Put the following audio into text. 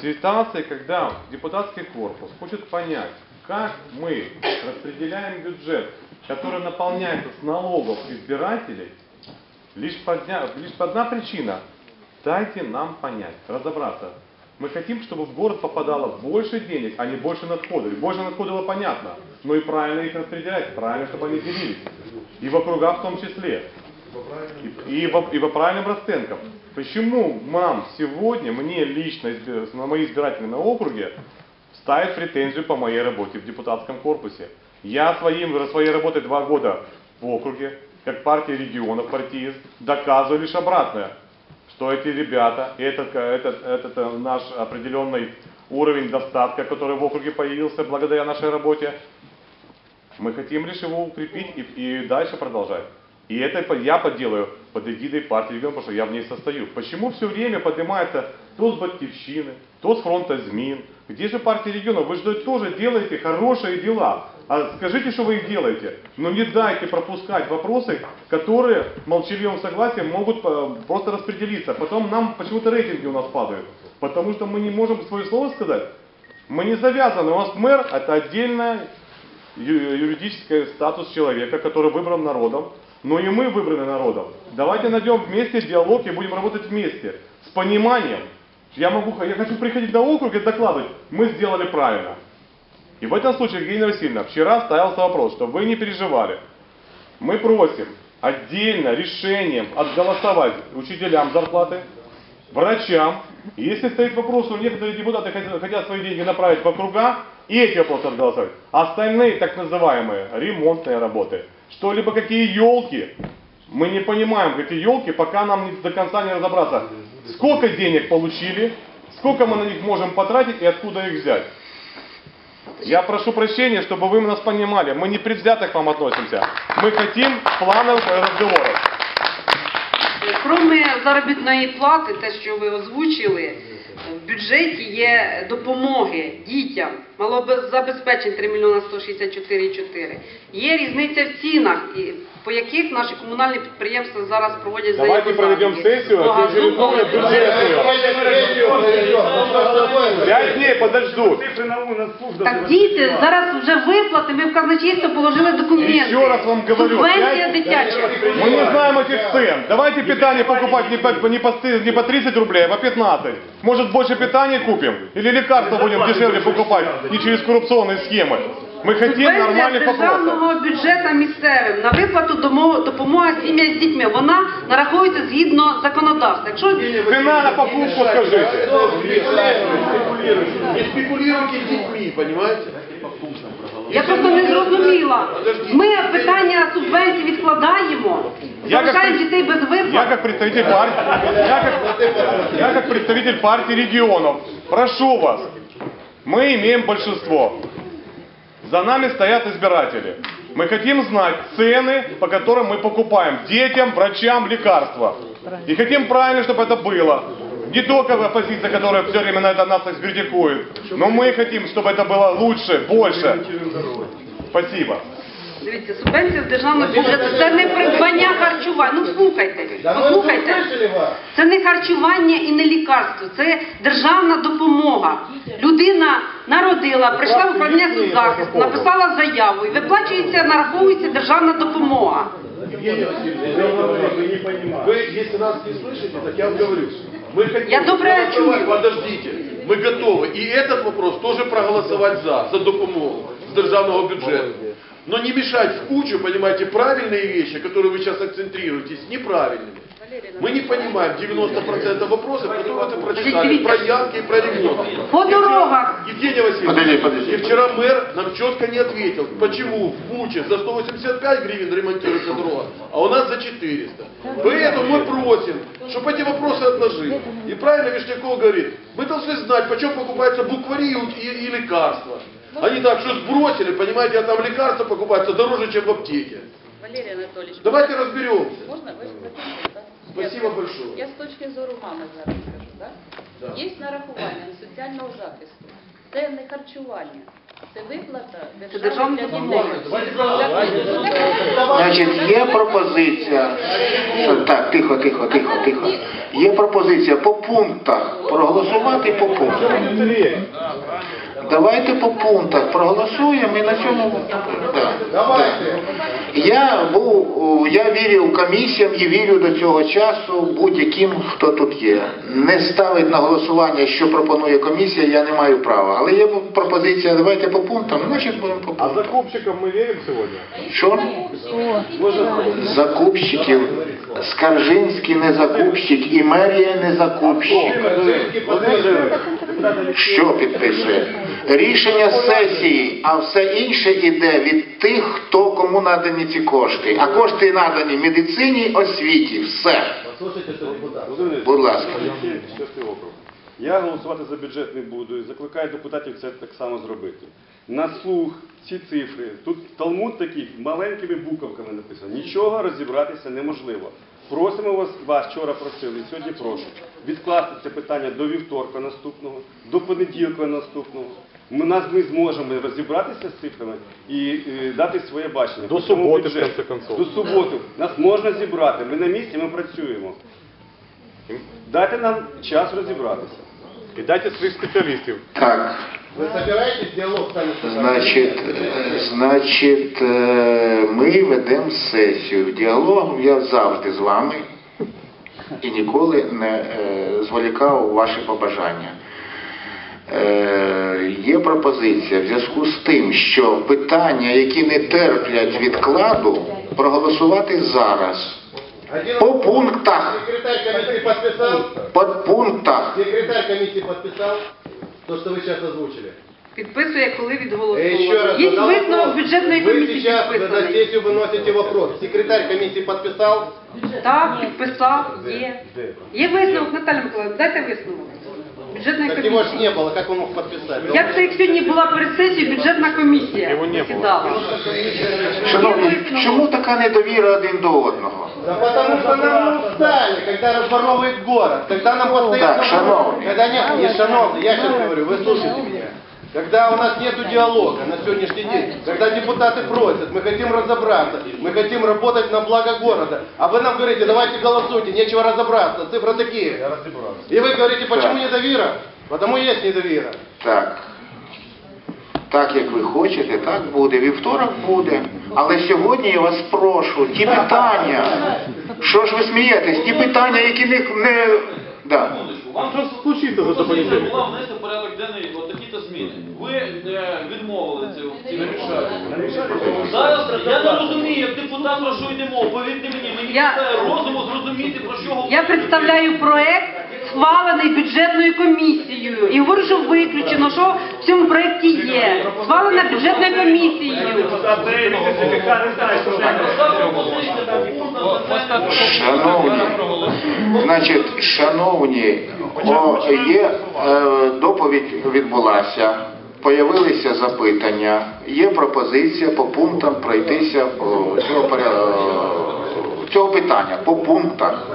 ситуации, когда депутатский корпус хочет понять, как мы распределяем бюджет, который наполняется с налогов избирателей, лишь, подня- лишь одна причина. Дайте нам понять, разобраться. Мы хотим, чтобы в город попадало больше денег, а не больше надходов. Больше надходило понятно. Но и правильно их распределять, правильно, чтобы они делились. И в округах в том числе. И, и, во, и по правильным расценкам. Почему нам сегодня, мне лично, на мои избирательные на округе, ставят претензию по моей работе в депутатском корпусе? Я своим, своей работой два года в округе, как партия регионов, партиист, доказываю лишь обратное, что эти ребята, этот, этот, этот э, наш определенный уровень достатка, который в округе появился благодаря нашей работе, мы хотим лишь его укрепить и, и дальше продолжать. И это я поделаю под эгидой партии регионов, потому что я в ней состою. Почему все время поднимается то с Батьковщины, то с фронта ЗМИН? Где же партия регионов? Вы же тоже делаете хорошие дела. А скажите, что вы их делаете. Но не дайте пропускать вопросы, которые молчаливым согласием могут э, просто распределиться. Потом нам почему-то рейтинги у нас падают. Потому что мы не можем свое слово сказать. Мы не завязаны. У нас мэр это отдельная юридический статус человека, который выбран народом, но и мы выбраны народом. Давайте найдем вместе диалог и будем работать вместе, с пониманием. Я, могу, я хочу приходить на округ и докладывать, мы сделали правильно. И в этом случае, Евгения Васильевна, вчера ставился вопрос, что вы не переживали. Мы просим отдельно решением отголосовать учителям зарплаты, врачам. Если стоит вопрос, что некоторые депутаты хотят, хотят свои деньги направить в округа, и эти вопросы отголосовать. Остальные так называемые ремонтные работы, что-либо какие елки, мы не понимаем эти елки, пока нам не- до конца не разобраться, сколько денег получили, сколько мы на них можем потратить и откуда их взять. Я прошу прощения, чтобы вы нас понимали. Мы не предвзято к вам относимся. Мы хотим плановых разговоров. Кроме заробітної плати, те, що ви озвучили, в бюджеті є допомоги дітям, малозабезпечень 3 мільйона 164,4. Є різниця в цінах, і по яких наші комунальні підприємства зараз проводять Давайте заявки проведем заробітки. сессию, По газу, очередную по- бюджетную. Пять дней подождут. Так діти, зараз вже виплати, ми в казначейство положили документи. Еще раз вам говорю, Субвенція пять- дитяча. Мы не знаем этих цен. Давайте питание покупать не по, не, по, сты- не по 30 рублей, а по 15. Может больше питания купим? Или лекарства будем дешевле покупать, не через коррупционные схемы? Мы хотим Субвенція з нормальных вопросов. державного бюджету місцевим на виплату домо- допомоги сім'ям з дітьми. Вона нараховується згідно законодавства. Якщо Цена на покупку скажите. Не спекулируйте детьми, понимаете? я просто не зрозуміла, ми питання субвенцій відкладаємо, Я як залишаємо при- дітей без Я виплат. как представитель партии, я как, я как представитель партии регионов, прошу вас, мы имеем большинство. За нами стоят избиратели. Мы хотим знать цены, по которым мы покупаем детям, врачам лекарства. И хотим правильно, чтобы это было. Не только оппозиция, которая все время на это нас критикует, но мы хотим, чтобы это было лучше, больше. Спасибо. Дивіться, субвенція з державного бюджету це не придбання харчування. Ну слухайте, послухайте. Це не харчування і не лікарство, це державна допомога. Людина народила, прийшла в управління соцзахисту, написала заяву і виплачується, нараховується державна допомога. Евгения Васильевна, я вам говорю, вы не понимаете. Вы, если нас не слышите, так я вам говорю. Мы хотим Я добре проголосовать, чую. подождите, мы готовы и этот вопрос тоже проголосовать за, за допомогу с державного бюджета. Но не мешать в кучу, понимаете, правильные вещи, которые вы сейчас акцентрируетесь, неправильными. Мы не понимаем 90% вопросов, которые вы прочитали, про Янки и про ремонт. По дорогах. Евгения Васильевна, Подожди, подожди. и вчера мэр нам четко не ответил, почему в Буче за 185 гривен ремонтируется дорога, а у нас за 400. Поэтому мы просим, чтобы эти вопросы отложили. И правильно Вишняков говорит, мы должны знать, почем покупаются буквари и, и лекарства. Они так, что сбросили, понимаете, а там лекарства покупаются дороже, чем в аптеке. Валерій Анатолійович, Давайте разберемся. можна ви ж закінчите, так? Спасибо Я- большое. Я з точки зору мами зараз скажу, так? Да. Є нарахування на соціального захисту. Це не харчування. Це виплата державна допомога. Значить, є пропозиція. Що, так, тихо, тихо, тихо, тихо. Є пропозиція по пунктах проголосувати по пунктах. Давайте по пунктах проголосуємо і на цьому. Да, да. Я був, о, я вірив комісіям і вірю до цього часу будь-яким, хто тут є. Не ставить на голосування, що пропонує комісія, я не маю права. Але є пропозиція, давайте по пунктам, значить будемо по А пунктам. закупщикам мы верим сегодня? Що? Закупщиків. Скаржинський не закупщик і мерія не закупщик. Що підписує? Рішення сесії, а все інше іде від тих, хто кому надані ці кошти. А кошти надані медицині, освіті. Все. Будь ласка. Я голосувати за бюджет не буду і закликаю депутатів це так само зробити. На слух ці цифри, тут талмуд такий маленькими буковками написано. Нічого розібратися неможливо. Просимо вас, вас вчора просили, сьогодні прошу, відкласти це питання до вівторка наступного, до понеділка наступного. Ми, нас, ми зможемо розібратися з цифрами і е, дати своє бачення. До по цьому суботи, в бюджету. конце концов. До суботи. Нас можна зібрати. Ми на місці, ми працюємо. Дайте нам час розібратися. И дайте своих специалистов. Так. Вы собираетесь диалог с нами? Значить, е, значить, е, ми ведемо сесію. Діалог я завжди з вами і ніколи не е, зволікав ваші побажання. Е, Є пропозиція в зв'язку з тим, що питання, які не терплять відкладу, проголосувати зараз. Один По пунктах. Секретарь комиссии подписал? По пунктах. Секретарь комиссии подписал то, что вы сейчас озвучили? Підписує, коли Э, Еще відголосовує. раз Є задал висновок вопрос. бюджетної Вы комісії сейчас на підписаний. сессию выносите вопрос. Секретарь комиссии подписал? Так, підписав, є. Є висновок, Наталя Миколаївна, дайте висновок. Бюджетної Так его ж комісії. не было, как он мог подписать? Як це як сьогодні була перед сесією бюджетна комісія Його не було. засідала? Шановні, чому така недовіра один до одного? Да потому что нам не устали, когда разворовывает город, когда нам постоянно... Так, шановный. Когда нет, не шановный, я сейчас говорю, вы слушайте меня. Когда у нас нет диалога на сегодняшний день, когда депутаты просят, мы хотим разобраться, мы хотим работать на благо города, а вы нам говорите, давайте голосуйте, нечего разобраться, цифры такие. И вы говорите, почему Так. недовера? Потому есть недовера. Так. Так, як ви хочете, так буде. Вівторок буде. Але сьогодні я вас прошу, ті питання. Що ж ви смієтесь? Ті питання, які не. не... Да. А что случится за это понедельник? була внести в порядок денний от такі-то зміни. Ви е, відмовили це в цій Зараз я не розумію, як депутат про що йде мова. Повірте мені, мені Я- вистачає розуму зрозуміти про що говорить. Я представляю проект, схвалений бюджетною комісією. І говорю, що виключено, що в цьому проекті є. Схвалена бюджетною комісією. Шановні, значить, шановні, о, є е, доповідь відбулася, появилися запитання, є пропозиція по пунктам пройтися цього, поря- е, цього питання, по пунктах.